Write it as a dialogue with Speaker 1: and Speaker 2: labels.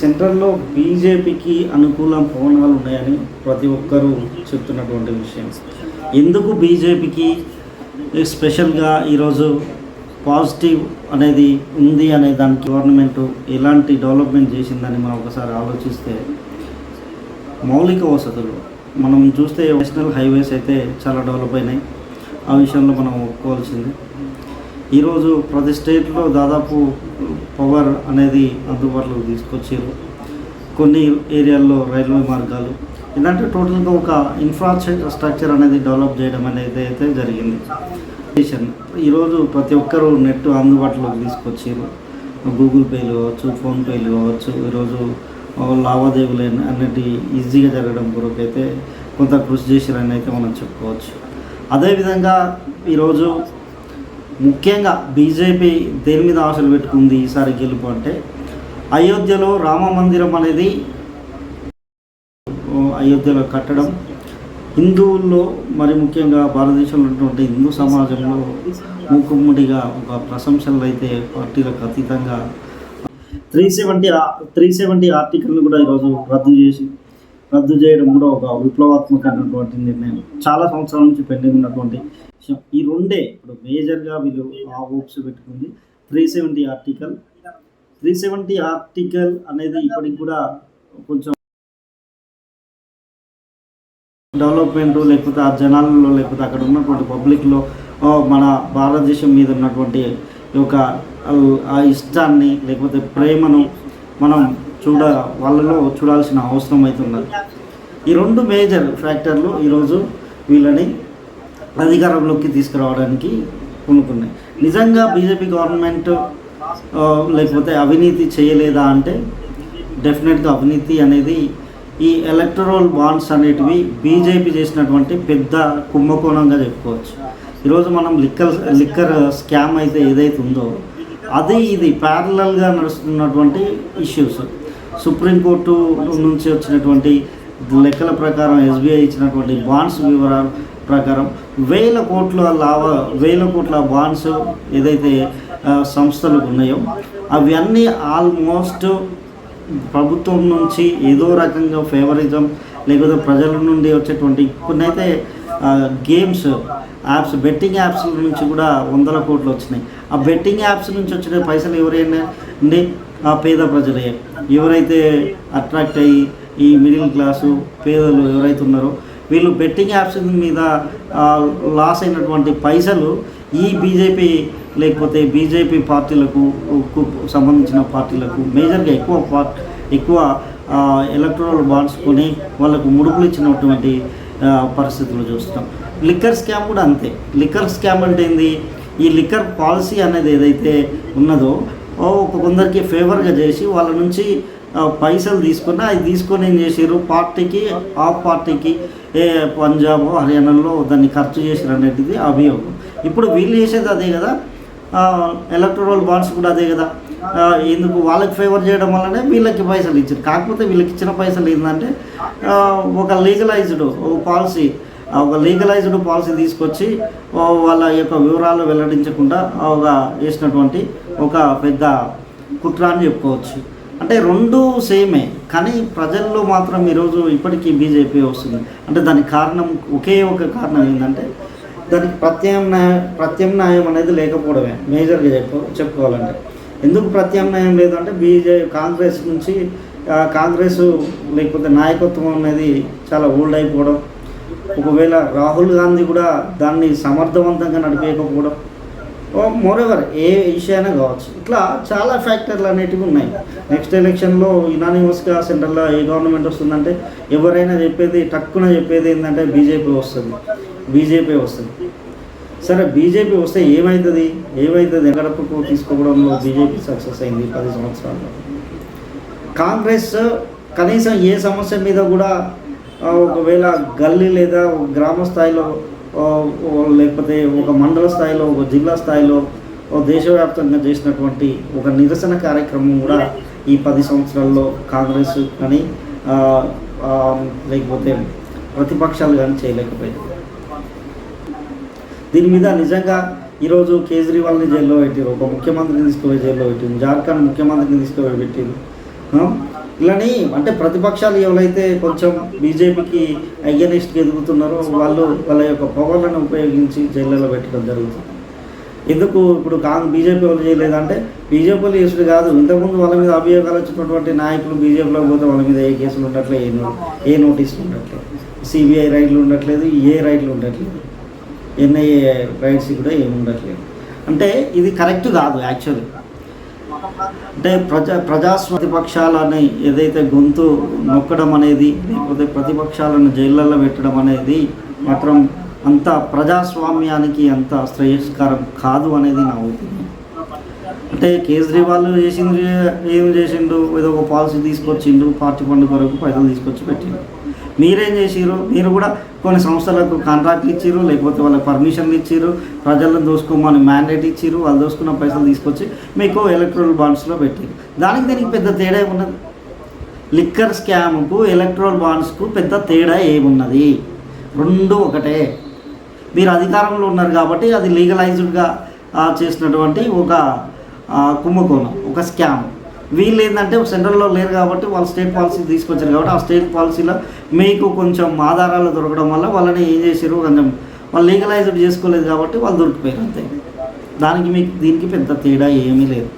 Speaker 1: సెంట్రల్లో బీజేపీకి అనుకూల పవనాలు ఉన్నాయని ప్రతి ఒక్కరూ చెప్తున్నటువంటి విషయం. ఎందుకు బీజేపీకి స్పెషల్గా ఈరోజు పాజిటివ్ అనేది ఉంది అనే దానికి గవర్నమెంట్ ఎలాంటి డెవలప్మెంట్ చేసిందని మనం ఒకసారి ఆలోచిస్తే మౌలిక వసతులు మనం చూస్తే నేషనల్ హైవేస్ అయితే చాలా డెవలప్ అయినాయి. ఆ విషయంలో మనం ఒప్పుకోవాల్సింది. ఈరోజు ప్రతి స్టేట్లో దాదాపు పవర్ అనేది అందుబాటులోకి తీసుకొచ్చారు. కొన్ని ఏరియాల్లో రైల్వే మార్గాలు. ఇలాంటి టోటల్గా ఒక ఇన్ఫ్రాస్ట్రక్చర్ అనేది డెవలప్ చేయడం అనేది అయితే జరిగింది. ఈరోజు ప్రతి ఒక్కరూ నెట్ అందుబాటులోకి తీసుకొచ్చారు. గూగుల్ పేలు కావచ్చు ఫోన్పేలు కావచ్చు ఈరోజు లావాదేవీలు అన్ని- అన్నిటి ఈజీగా జరగడం కొరకు అయితే కొంత కృషి చేశారని అయితే మనం చెప్పుకోవచ్చు. అదేవిధంగా ఈరోజు ముఖ్యంగా బీజేపీ దేని మీద ఆశలు పెట్టుకుంది ఈసారి గెలుపు అంటే అయోధ్యలో రామ మందిరం అనేది అయోధ్యలో కట్టడం. హిందువుల్లో మరి ముఖ్యంగా భారతదేశంలో ఉన్నటువంటి హిందూ సమాజంలో మూకుమ్మడిగా ఒక ప్రశంసలు అయితే పార్టీలకు అతీతంగా. త్రీ సెవెంటీ త్రీ సెవెంటీ ఆర్టికల్ని కూడా ఈరోజు రద్దు చేసి రద్దు చేయడం కూడా ఒక విప్లవాత్మకమైనటువంటి నిర్ణయం. చాలా సంవత్సరాల నుంచి పెండింగ్ ఉన్నటువంటి విషయం. ఈ రెండే ఇప్పుడు మేజర్గా వీళ్ళు ఆ హోప్స్ పెట్టుకుంది. Three seventy article three seventy article అనేది ఇప్పటికి కూడా కొంచెం డెవలప్మెంట్ లేకపోతే ఆ జనాలలో లేకపోతే అక్కడ ఉన్నటువంటి పబ్లిక్లో మన భారతదేశం మీద ఉన్నటువంటి ఒక ఆ ఇష్టాన్ని లేకపోతే ప్రేమను మనం చూడ వాళ్ళలో చూడాల్సిన అవసరం అయితే ఉన్నది. ఈ రెండు మేజర్ ఫ్యాక్టర్లు ఈరోజు వీళ్ళని అధికారంలోకి తీసుకురావడానికి కొనుక్కున్నాయి నిజంగా బీజేపీ గవర్నమెంట్ లేకపోతే అవినీతి చేయలేదా అంటే డెఫినెట్గా అవినీతి అనేది ఈ ఎలక్టరల్ బాండ్స్ అనేటివి బీజేపీ చేసినటువంటి పెద్ద కుంభకోణంగా చెప్పుకోవచ్చు. ఈరోజు మనం లిక్కర్ లిక్కర్ స్కామ్ అయితే ఏదైతే ఉందో అది ఇది ప్యారలల్గా నడుస్తున్నటువంటి ఇష్యూస్ సుప్రీంకోర్టు నుంచి వచ్చినటువంటి లెక్కల ప్రకారం ఎస్బీఐ ఇచ్చినటువంటి బాండ్స్ వివరాల ప్రకారం వేల కోట్ల లాభ వేల కోట్ల బాండ్స్ ఏదైతే సంస్థలు ఉన్నాయో అవన్నీ ఆల్మోస్ట్ ప్రభుత్వం నుంచి ఏదో రకంగా ఫేవరిజం లేకపోతే ప్రజల నుండి వచ్చేటువంటి కొన్ని అయితే గేమ్స్ యాప్స్ బెట్టింగ్ యాప్స్ నుంచి కూడా వందల కోట్లు వచ్చినాయి. ఆ బెట్టింగ్ యాప్స్ నుంచి వచ్చిన పైసలు ఎవరైనా అండి ఆ పేద ప్రజలే. ఎవరైతే అట్రాక్ట్ అయ్యి ఈ మిడిల్ క్లాసు పేదలు ఎవరైతే ఉన్నారో వీళ్ళు బెట్టింగ్ యాప్స్ మీద లాస్ అయినటువంటి పైసలు ఈ బీజేపీ లేకపోతే బీజేపీ పార్టీలకు సంబంధించిన పార్టీలకు మేజర్గా ఎక్కువ పార్ట్ ఎక్కువ ఎలక్ట్రల్ బాండ్స్ కొని వాళ్ళకు ముడుపులు ఇచ్చినటువంటి పరిస్థితులు చూస్తాం లిక్కర్ స్కామ్ కూడా అంతే. లిక్కర్ స్కామ్ అంటే ఏంది? ఈ లిక్కర్ పాలసీ అనేది ఏదైతే ఉన్నదో కొందరికి ఫేవర్గా చేసి వాళ్ళ నుంచి పైసలు తీసుకుని అది తీసుకొని ఏం చేసారు పార్టీకి ఆ పార్టీకి ఏ పంజాబ్ హర్యానాలో దాన్ని ఖర్చు చేసారు అనేది అభియోగం. ఇప్పుడు వీళ్ళు చేసేది అదే కదా? ఎలక్ట్రల్ బాండ్స్ కూడా అదే కదా? ఎందుకు వాళ్ళకి ఫేవర్ చేయడం వల్లనే వీళ్ళకి పైసలు ఇచ్చారు. కాకపోతే వీళ్ళకి ఇచ్చిన పైసలు ఏంటంటే ఒక లీగలైజ్డ్ ఒక పాలసీ ఒక లీగలైజ్డ్ పాలసీ తీసుకొచ్చి వాళ్ళ యొక్క వివరాలు వెల్లడించకుండా ఒక వేసినటువంటి ఒక పెద్ద కుట్ర అని చెప్పుకోవచ్చు. అంటే రెండు సేమే కానీ ప్రజల్లో మాత్రం ఈరోజు ఇప్పటికీ బీజేపీ వస్తుంది. అంటే దానికి కారణం ఒకే ఒక కారణం ఏంటంటే దానికి ప్రత్యామ్నాయ ప్రత్యామ్నాయం అనేది లేకపోవడమే. మేజర్గా చెప్పు చెప్పుకోవాలంటే. ఎందుకు ప్రత్యామ్నాయం లేదంటే బీజే కాంగ్రెస్ నుంచి కాంగ్రెస్ లేకపోతే నాయకత్వం అనేది చాలా ఓల్డ్ అయిపోవడం ఒకవేళ రాహుల్ గాంధీ కూడా దాన్ని సమర్థవంతంగా నడిపేయకపోవడం మోరెవర్ ఏ విషయాన్ని కావచ్చు ఇట్లా చాలా ఫ్యాక్టర్లు అనేటివి ఉన్నాయి. నెక్స్ట్ ఎలక్షన్లో ఇనానిమస్గా సెంట్రల్లో ఏ గవర్నమెంట్ వస్తుందంటే ఎవరైనా చెప్పేది టక్కున చెప్పేది ఏంటంటే బీజేపీ వస్తుంది బీజేపీ వస్తుంది. సరే బీజేపీ వస్తే ఏమవుతుంది ఏమవుతుంది గడపకు తీసుకోవడంలో బీజేపీ సక్సెస్ అయింది పది సంవత్సరాల్లో? కాంగ్రెస్ కనీసం ఏ సమస్య మీద కూడా ఒకవేళ గల్లీ లేదా గ్రామ స్థాయిలో లేకపోతే ఒక మండల స్థాయిలో ఒక జిల్లా స్థాయిలో దేశవ్యాప్తంగా చేసినటువంటి ఒక నిరసన కార్యక్రమం కూడా ఈ పది సంవత్సరాల్లో కాంగ్రెస్ కానీ లేకపోతే ప్రతిపక్షాలు కానీ చేయలేకపోయింది. దీని మీద నిజంగా ఈరోజు కేజ్రీవాల్ని జైల్లో పెట్టారు ఒక ముఖ్యమంత్రిని తీసుకుపోయి జైల్లో పెట్టింది జార్ఖండ్ ముఖ్యమంత్రిని తీసుకుపోయి పెట్టింది ఇలాని అంటే ప్రతిపక్షాలు ఎవరైతే కొంచెం బీజేపీకి అగెనిస్ట్గా ఎదుగుతున్నారో వాళ్ళు వాళ్ళ యొక్క పవర్లను ఉపయోగించి జైళ్ళలో పెట్టడం జరుగుతుంది. ఎందుకు ఇప్పుడు కాంగ్ బీజేపీ వాళ్ళు చేయలేదంటే బీజేపీలు వాళ్ళు చేసుడు కాదు. ఇంతకుముందు వాళ్ళ మీద అభియోగాలు వచ్చినటువంటి నాయకులు బీజేపీలో పోతే వాళ్ళ మీద ఏ కేసులు ఉండట్లేదు ఏ ఏ నోటీసులు ఉండట్లేదు సిబిఐ రైడ్లు ఉండట్లేదు ఏ రైడ్లు ఉండట్లేదు. ఎన్ఐఏ రైట్స్ కూడా ఏమి ఉండట్లేదు. అంటే ఇది కరెక్ట్ కాదు యాక్చువల్లీ. అంటే ప్రజా ప్రజాస్వ ప్రతిపక్షాలని ఏదైతే గొంతు నొక్కడం అనేది లేకపోతే ప్రతిపక్షాలను జైళ్ళల్లో పెట్టడం అనేది మాత్రం అంత ప్రజాస్వామ్యానికి అంత శ్రేయస్కరం కాదు అనేది నా ఒపీనియన్. అంటే కేజ్రీవాల్ చేసింది ఏం చేసిండు? ఏదో ఒక పాలసీ తీసుకొచ్చిండు పార్టీ ఫండ్ కొరకు పైసలు తీసుకొచ్చి పెట్టిండు. మీరేం చేసిరు మీరు కూడా కొన్ని సంస్థలకు కాంట్రాక్ట్లు ఇచ్చారు లేకపోతే వాళ్ళకి పర్మిషన్లు ఇచ్చిర్రు ప్రజలను దోసుకోమని మ్యాండేట్ ఇచ్చిర్రు వాళ్ళు దోసుకున్న పైసలు తీసుకొచ్చి మీకు ఎలక్ట్రల్ బాండ్స్లో పెట్టారు దానికి దీనికి పెద్ద తేడా ఏమున్నది? లిక్కర్ స్కామ్కు ఎలక్ట్రల్ బాండ్స్కు పెద్ద తేడా ఏమున్నది? రెండు ఒకటే. మీరు అధికారంలో ఉన్నారు కాబట్టి అది లీగలైజ్డ్గా చేసినటువంటి ఒక కుంభకోణం ఒక స్కామ్ వీళ్ళు ఏంటంటే సెంట్రల్లో లేరు కాబట్టి వాళ్ళు స్టేట్ పాలసీ తీసుకొచ్చారు కాబట్టి ఆ స్టేట్ పాలసీలో మీకు కొంచెం ఆధారాలు దొరకడం వల్ల వాళ్ళని ఏం చేశారు కొంచెం వాళ్ళు లీగలైజ్డ్ చేసుకోలేదు కాబట్టి వాళ్ళు దొరికిపోయారు అంతే. దానికి మీకు దీనికి పెద్ద తేడా ఏమీ లేదు.